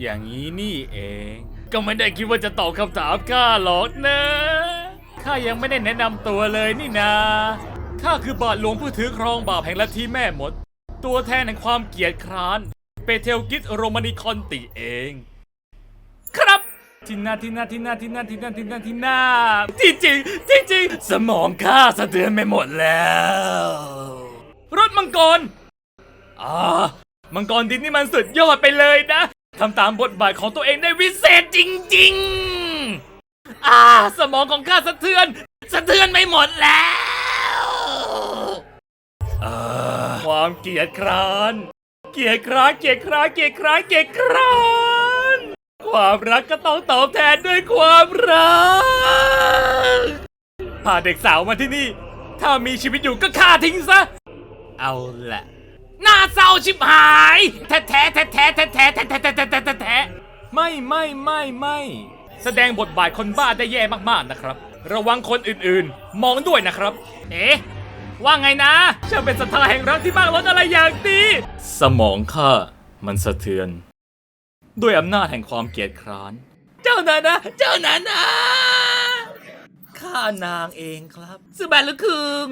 อย่างนี้นี่เอง ก็ไม่ได้คิดว่าจะตอบคำถามข้าหรอกนะข้ายังไม่ได้แนะนำตัวเลยนี่นาข้าคือบาทหลวงผู้ถือครองบาปแห่งลัทธิแม่มด ตัวแทนแห่งความเกลียดคร้าน เปเทลกิสโรมานิคอนติเอง ครับที่หน้าที่หน้าที่หน้าที่หน้าที่หน้าที่หน้าที่หน้าที่จริงที่จริงสมองข้าสะเทือนไปหมดแล้ว รถมังกรอ่ามังกรดินนี่มันสุดยอดไปเลยนะ ทำตามบทบาทของตัวเองได้วิเศษจริงๆ อ่า สมองของข้าสะเทือน สะเทือนไม่หมดแล้วความเกลียดคร้าน เกลียดคร้านเกลียดคร้านเกลียดคร้านเกียดคร้านความรักก็ต้องตอบแทนด้วยความรักพาเด็กสาวมาที่นี่ ถ้ามีชีวิตอยู่ก็ฆ่าทิ้งซะ เอาละน่าเศร้าชิบหาย แท้แท้แท้แท้แท้แท้ ไม่ไม่ไม่ไม่ แสดงบทบาทคนบ้าได้แย่มากๆนะครับ ระวังคนอื่นๆ มองด้วยนะครับ เอ๊ะว่าไงนะจะเป็นศรัทธาแห่งรักที่มากล้นอะไรอย่างนี้สมองข้ามันสะเทือน ด้วยอำนาจแห่งความเกลียดคร้าน เจ้านานะเจ้านานะข้านางเองครับซื้อแบนหรือคืง